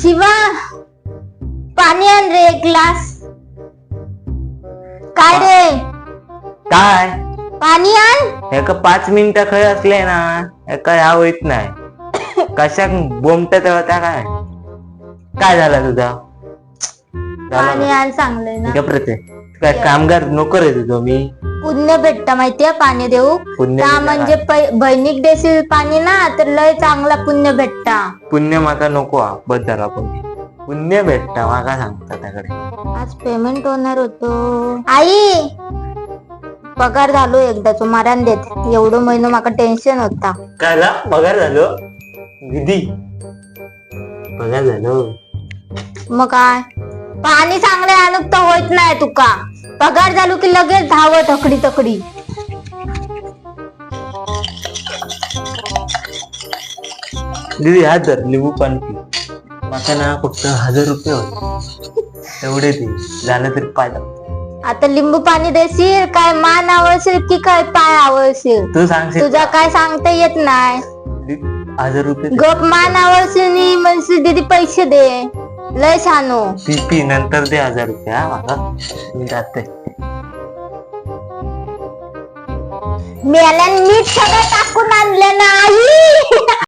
शिवा पाणी आण रे एक ग्लास. काय रे? काय? पाणी आण. एका पाच मिनिटं खय असले ना एका ह्या होईत नाही. कशाक बोमटत होता काय? काय झालं तुझा? पाणी आण चांगलंय ना. का प्रते काय कामगार नको रे तुझो मी. पुण्य भेटत माहितीये पाणी देऊ? पुण्य त्या म्हणजे पै- बहिणीक देशील पाणी ना तर लय चांगला पुण्य भेटता. पुण्य माका नको हा बस झाला पुण्य. पुण्य भेटता माका सांगता त्याकडे. आज पेमेंट होणार होतो. आई! पगार झालो एकदाच मारान देत. एवढं महिना माका टेन्शन होता. काय झालं? पगार झालो? विधी. पगार झालो. मग काय? पाणी चांगले आणूक तर होत नाही तुका. पगार झालो की लगेच धाव तकडी तकडी. दीदी हा तर लिंबू पाणी पी माका ना फक्त हजार रुपये होते. तेवढे दे झालं तरी पाहिजे आता लिंबू पाणी देशील काय मान आवडशील की काय पाय आवडशील तू सांगशील तुझा काय सांगता येत नाही. हजार रुपये दे. गप मान आवडशील नी म्हणशील दीदी पैसे दे. लय छानो पी पी नंतर दे हजार रुपये हा माका. मी जाते. मेल्यान मीठ सगळं टाकून आणलं ना आई!